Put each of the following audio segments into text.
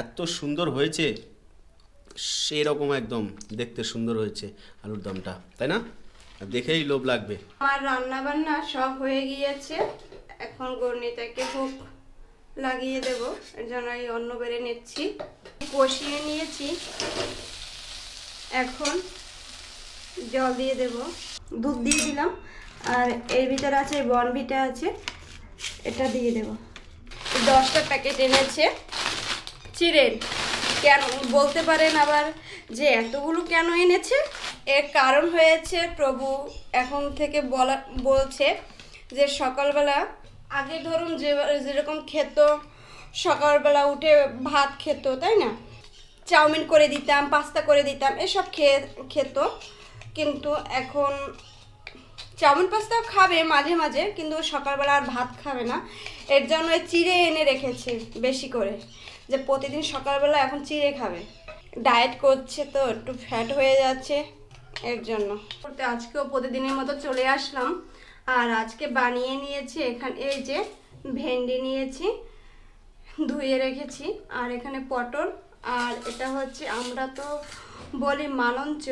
এত সুন্দর হয়েছে সেই রকম একদম দেখতে সুন্দর হয়েছে আলুর দমটা, তাই না? দেখেই লোভ লাগবে। আমার রান্না বান্না সব হয়ে গিয়েছে, এখন গর্ণিতাকে ভোগ লাগিয়ে দেব এর জন্য এই অন্ন বেড়ে নিচ্ছি। কষিয়ে নিয়েছি, এখন জল দিয়ে দেব। দুধ দিয়ে দিলাম, আর এর ভিতরে আছে বনভিটা আছে, এটা দিয়ে দেব। দশটা প্যাকেট এনেছে। চিড়ের কেন? বলতে পারেন আবার যে এতগুলো কেন এনেছে? এর কারণ হয়েছে প্রভু এখন থেকে বলা, বলছে যে সকালবেলা আগে ধরুন যে, যেরকম খেত, সকালবেলা উঠে ভাত খেত, তাই না? চাউমিন করে দিতাম, পাস্তা করে দিতাম, এসব খেয়ে, খেত। কিন্তু এখন চাউমিন পাস্তাও খাবে মাঝে মাঝে, কিন্তু সকালবেলা আর ভাত খাবে না। এর জন্য চিড়ে এনে রেখেছে বেশি করে। যে প্রতিদিন সকালবেলা এখন চিড়ে খাবে। ডায়েট করছে তো, একটু ফ্যাট হয়ে যাচ্ছে এর জন্য। আজকেও প্রতিদিনের মতো চলে আসলাম। আর আজকে বানিয়ে নিয়েছি এখানে, এই যে ভেন্ডি নিয়েছি, ধুয়ে রেখেছি। আর এখানে পটল, আর এটা হচ্ছে আমরা তো বলি মালঞ্চ।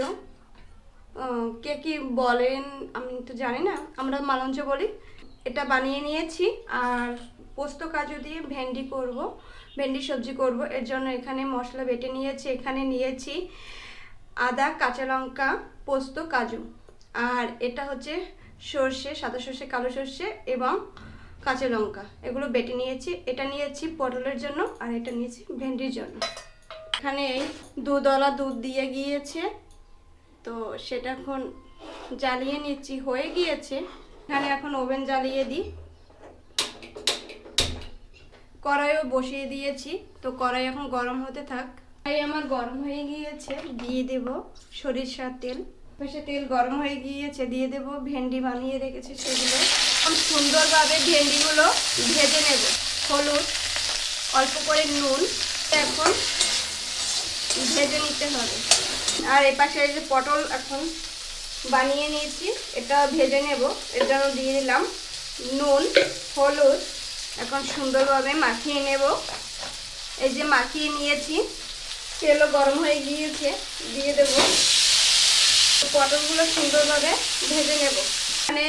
কে কি বলেন আমি তো জানি না, আমরা মালঞ্চ বলি। এটা বানিয়ে নিয়েছি, আর পোস্ত কাজু দিয়ে ভেন্ডি করব। ভেন্ডি সবজি করব। এর জন্য এখানে মশলা বেটে নিয়েছি, এখানে নিয়েছি আদা, কাঁচা লঙ্কা, পোস্ত, কাজু। আর এটা হচ্ছে সর্ষে, সাদা সর্ষে, কালো সর্ষে এবং কাঁচা লঙ্কা। এগুলো বেটে নিয়েছি। এটা নিয়েছি পটলের জন্য আর এটা নিয়েছি ভেন্ডির জন্য। এখানে এই দুধওয়ালা দুধ দিয়ে গিয়েছে। তো সেটা এখন জ্বালিয়ে নিচ্ছি। হয়ে গিয়েছে। এখানে এখন ওভেন জ্বালিয়ে দিই। কড়াইও বসিয়ে দিয়েছি। তো কড়াই এখন গরম হতে থাক। কড়াই আমার গরম হয়ে গিয়েছে, দিয়ে দেব সরিষার তেল। সে তেল গরম হয়ে গিয়েছে, দিয়ে দেব ভেন্ডি বানিয়ে রেখেছি সেগুলো। সুন্দরভাবে ভেন্ডিগুলো ভেজে নেব। হলুদ, অল্প করে নুন, এখন ভেজে নিতে হবে। আর এ পাশে যে পটল এখন বানিয়ে নিয়েছি, এটা ভেজে নেব। এর জন্য দিয়ে দিলাম নুন, হলুদ এখন সুন্দরভাবে মাখিয়ে নেব। এই যে মাখিয়ে নিয়েছি, তেলও গরম হয়ে গিয়েছে, দিয়ে দেব। পটলগুলো সুন্দরভাবে ভেজে নেব। এখানে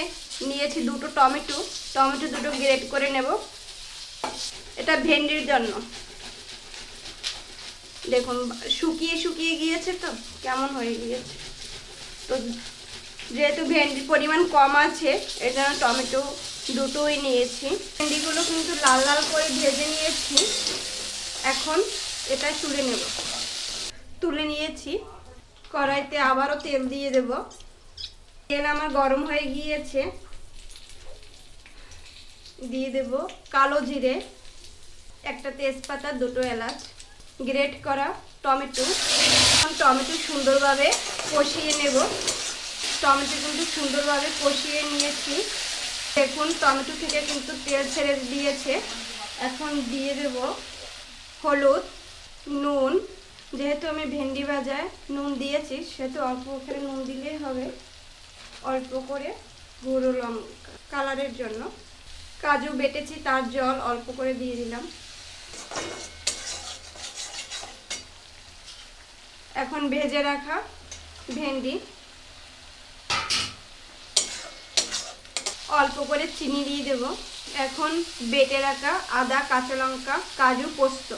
নিয়েছি দুটো টমেটো টমেটো দুটো গ্রেট করে নেব। এটা ভেন্ডির জন্য। দেখুন, শুকিয়ে শুকিয়ে গিয়েছে তো, কেমন হয়ে গিয়েছে। তো যেহেতু ভেন্ডির পরিমাণ কম আছে এর জন্য টমেটো দুটোই নিয়েছি। ভেন্ডিগুলো কিন্তু লাল লাল করে ভেজে নিয়েছি। এখন এটা তুলে নেব। তুলে নিয়েছি। কড়াইতে আবারও তেল দিয়ে দেব। তেল আমার গরম হয়ে গিয়েছে। দিয়ে দেব কালো জিরে, একটা তেজপাতা, দুটো এলাচ, গ্রেট করা টমেটো। এখন টমেটো সুন্দরভাবে কষিয়ে নেব। টমেটো কিন্তু সুন্দরভাবে কষিয়ে নিয়েছি। দেখুন, টমেটো থেকে কিন্তু তেল ছেড়ে দিয়েছে। এখন দিয়ে দেব হলুদ, নুন। যেহেতু আমি ভেন্ডি ভাজায় নুন দিয়েছি, সেহেতু অল্প করে নুন দিলেই হবে। অল্প করে গুঁড়ো লঙ্কা কালারের জন্য। কাজু বেটেছি, তার জল অল্প করে দিয়ে দিলাম। এখন ভেজে রাখা ভেন্ডি। অল্প করে চিনি দিয়ে দেব। এখন বেটে রাখা আদা, কাঁচা লঙ্কা, কাজু, পোস্ত।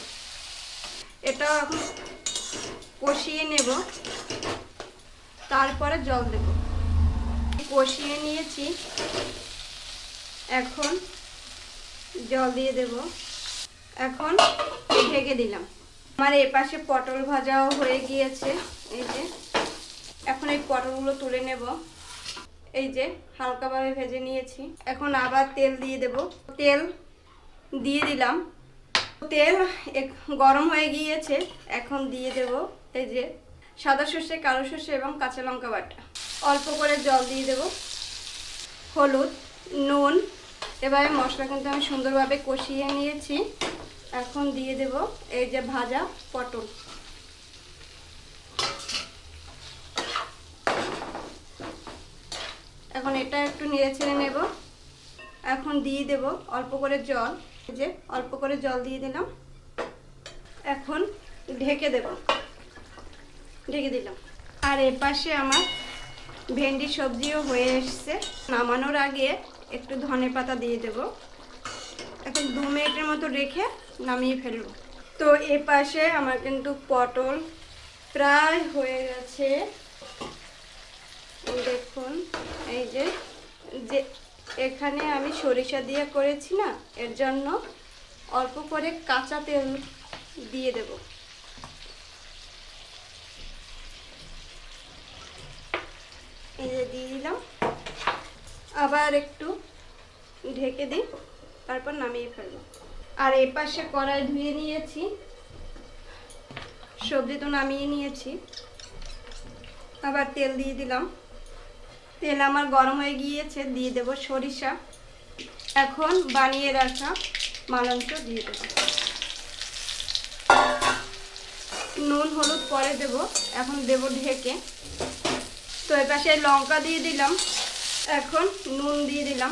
এটা এখন কষিয়ে নেব। তারপরে জল দেব। কষিয়ে নিয়েছি। এখন জল দিয়ে দেব। এখন ঢেকে দিলাম। আমার এ পাশে পটল ভাজাও হয়ে গিয়েছে। এই যে, এখন এই পটলগুলো তুলে নেব। এই যে হালকাভাবে ভেজে নিয়েছি। এখন আবার তেল দিয়ে দেব। তেল দিয়ে দিলাম। তেল গরম হয়ে গিয়েছে, এখন দিয়ে দেব এই যে সাদা সর্ষে, কালো সর্ষে এবং কাঁচা লঙ্কা বাটা। অল্প করে জল দিয়ে দেব। হলুদ, নুন, এবারে মশলা কিন্তু আমি সুন্দরভাবে কষিয়ে নিয়েছি। এখন দিয়ে দেব এই যে ভাজা পটল। এখন এটা একটু নেড়ে ছেড়ে নেব। এখন দিয়ে দেব অল্প করে জল। যে অল্প করে জল দিয়ে দিলাম। এখন ঢেকে দেব। ঢেকে দিলাম। আর এ পাশে আমার ভেন্ডি সবজিও হয়ে এসছে। নামানোর আগে একটু ধনে পাতা দিয়ে দেব। এখন দু মিনিটের মতো রেখে নামিয়ে ফেলব। তো এ পাশে আমার কিন্তু পটল প্রায় হয়ে গেছে। দেখুন। এখানে আমি সরিষা দিয়ে করেছি না, এর জন্য অল্প করে কাঁচা তেল দিয়ে দেব। এই যে দিয়ে দিলাম। আবার একটু ঢেকে দিই, তারপর নামিয়ে ফেলব। আর এই পাশে কড়াই ধুয়ে নিয়েছি, সবজি তো নামিয়ে নিয়েছি। আবার তেল দিয়ে দিলাম। তেল আমার গরম হয়ে গিয়েছে, দিয়ে দেব সরিষা। এখন বানিয়ে রাখা মালঞ্চ দিয়ে দেব। নুন, হলুদ পরে দেব, এখন দেব ঢেকে। তো এর পাশে লঙ্কা দিয়ে দিলাম, এখন নুন দিয়ে দিলাম,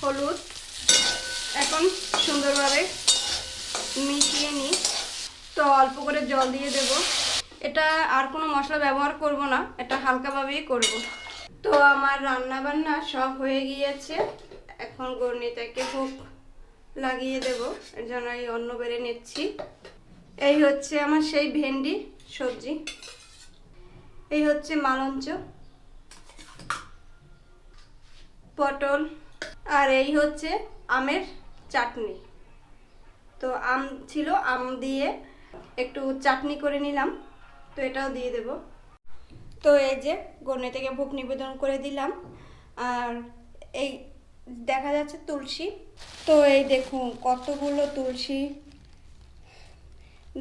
হলুদ। এখন সুন্দরভাবে মিশিয়ে নিই। তো অল্প করে জল দিয়ে দেব। এটা আর কোনো মশলা ব্যবহার করব না, এটা হালকাভাবেই করব। তো আমার রান্না বান্না সব হয়ে গিয়েছে। এখন গর্নিতাকে ভোগ লাগিয়ে দেব এর জন্য এই অন্ন বেড়ে নিচ্ছি। এই হচ্ছে আমার সেই ভেন্ডি সবজি। এই হচ্ছে মালঞ্চ, পটল, আর এই হচ্ছে আমের চাটনি। তো আম ছিল, আম দিয়ে একটু চাটনি করে নিলাম। তো এটাও দিয়ে দেব। তো এই যে গনে থেকে ভোগ নিবেদন করে দিলাম। আর এই দেখা যাচ্ছে তুলসী। তো এই দেখুন কতগুলো তুলসী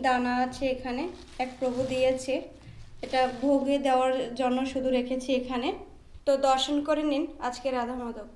দানা আছে এখানে। এক প্রভু দিয়েছে। এটা ভোগে দেওয়ার জন্য শুধু রেখেছি এখানে। তো দর্শন করে নিন আজকে রাধা মাধব।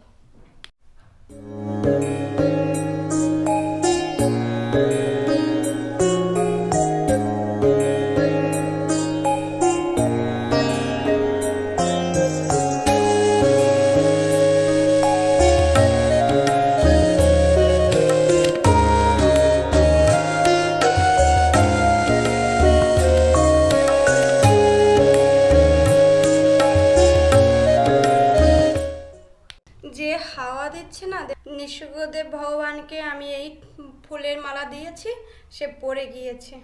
ফুলের মালা দিয়েছি, সে পড়ে গিয়েছে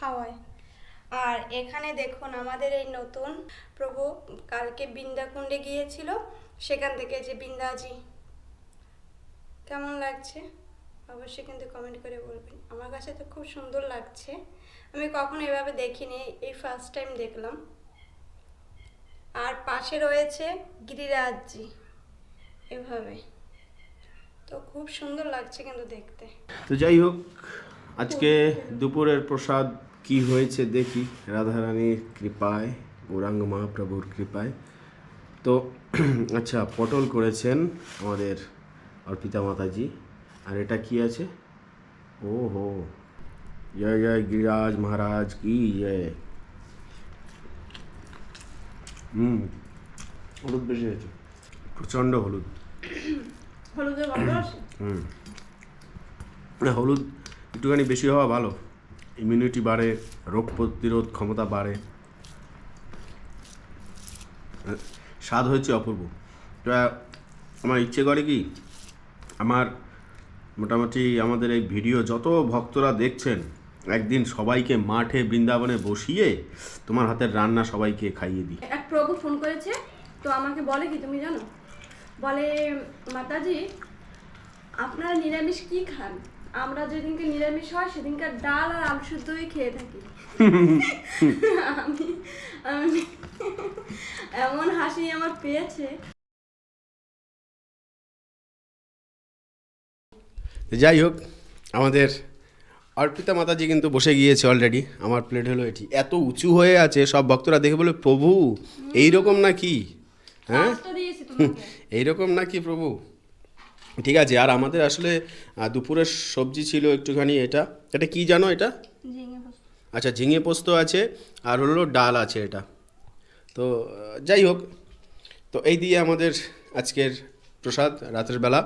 হাওয়ায়। আর এখানে দেখুন, আমাদের এই নতুন প্রভু কালকে বৃন্দাকুণ্ডে গিয়েছিল, সেখান থেকে যে বৃন্দাজি। কেমন লাগছে? অবশ্যই কিন্তু কমেন্ট করে বলবেন। আমার কাছে তো খুব সুন্দর লাগছে। আমি কখনো এভাবে দেখিনি, এই ফার্স্ট টাইম দেখলাম। আর পাশে রয়েছে গিরিরাজজি, এভাবে। তো খুব সুন্দর লাগছে কিন্তু দেখতে। তো যাই হোক, আজকে দুপুরের প্রসাদ কি হয়েছে দেখি। রাধারানীর কৃপায়, গৌরাঙ্গ মহাপ্রভুর কৃপায়। তো আচ্ছা পটল করেছেন আমাদের অর্পিতা মাতাজি। আর এটা কি আছে? ও হো জয় জয় গিরিরাজ মহারাজ, কি জয়। হুম। হলুদ বেশি হয়েছে। প্রচণ্ড হলুদ। হলুদের হুম। না হলুদ একটুখানি বেশি হওয়া ভালো। ইমিউনিটি বাড়ে রোগ প্রতিরোধ ক্ষমতা বাড়ে। স্বাদ হয়েছে অপূর্ব। তো আমার ইচ্ছে করে কি আমার মোটামুটি আমাদের এই ভিডিও যত ভক্তরা দেখছেন একদিন সবাইকে মাঠে বৃন্দাবনে বসিয়ে তোমার হাতের রান্না সবাইকে খাইয়ে দিই। এক প্রভু ফোন করেছে তো আমাকে বলে কি তুমি জানো? বলে মাতাজি আপনারা নিরামিষ কি খান? আমরা যেদিনকে নিরামিষ হয় সেদিনকে ডাল আর আলু শুদ্ধই খেয়ে থাকি। আমি আমি এমন হাসি আমার পেয়েছে। যাই হোক আমাদের অর্পিতা মাতাজি কিন্তু বসে গিয়েছে অলরেডি আমার প্লেট হলো এটি। এত উঁচু হয়ে আছে সব ভক্তরা দেখে বলে প্রভু এই রকম নাকি? হ্যাঁ? এইরকম নাকি প্রভু? ঠিক আছে আর আমাদের আসলে দুপুরের সবজি ছিল একটুখানি এটা। এটা কি জানো এটা? আচ্ছা ঝিঙে পোস্ত আছে আর হলো ডাল আছে এটা। তো যাই হোক তো এই দিয়ে আমাদের আজকের প্রসাদ রাতের বেলা।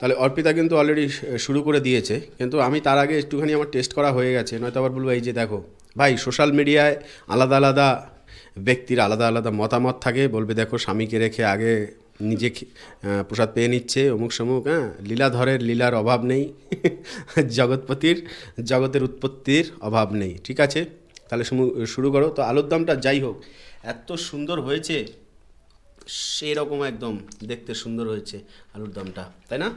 তাহলে অর্পিতা কিন্তু অলরেডি শুরু করে দিয়েছে কিন্তু আমি তার আগে একটুখানি আমার টেস্ট করা হয়ে গেছে নয়তো আবার বলব এই যে দেখো ভাই সোশ্যাল মিডিয়ায় আলাদা আলাদা ব্যক্তির আলাদা আলাদা মতামত থাকে, বলবে দেখো স্বামীকে রেখে আগে নিজে প্রসাদ পেয়ে নিচ্ছে, অমুক সমুক হ্যাঁ লীলাধরের লীলার অভাব নেই, জগৎপতির, জগতের উৎপত্তির অভাব নেই, ঠিক আছে? তাহলে শুরু- করো। তো আলুর দমটা যাই হোক, এত সুন্দর হয়েছে সেই রকম একদম দেখতে সুন্দর হয়েছে আলুর দমটা, তাই না?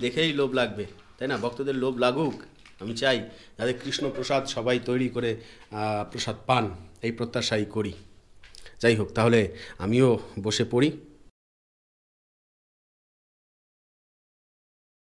দেখেই লোভ লাগবে, তাই না? ভক্তদের লোভ লাগুক, আমি চাই যাতে কৃষ্ণ প্রসাদ সবাই তৈরি করে প্রসাদ পান। এই প্রত্যাশাই করি। যাই হোক তাহলে আমিও বসে পড়ি।